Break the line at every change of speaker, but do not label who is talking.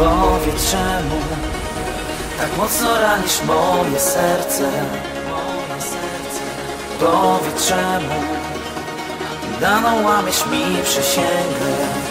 Powiedz czemu tak mocno ranisz moje serce? Powiedz czemu daną łamiesz mi przysięgę?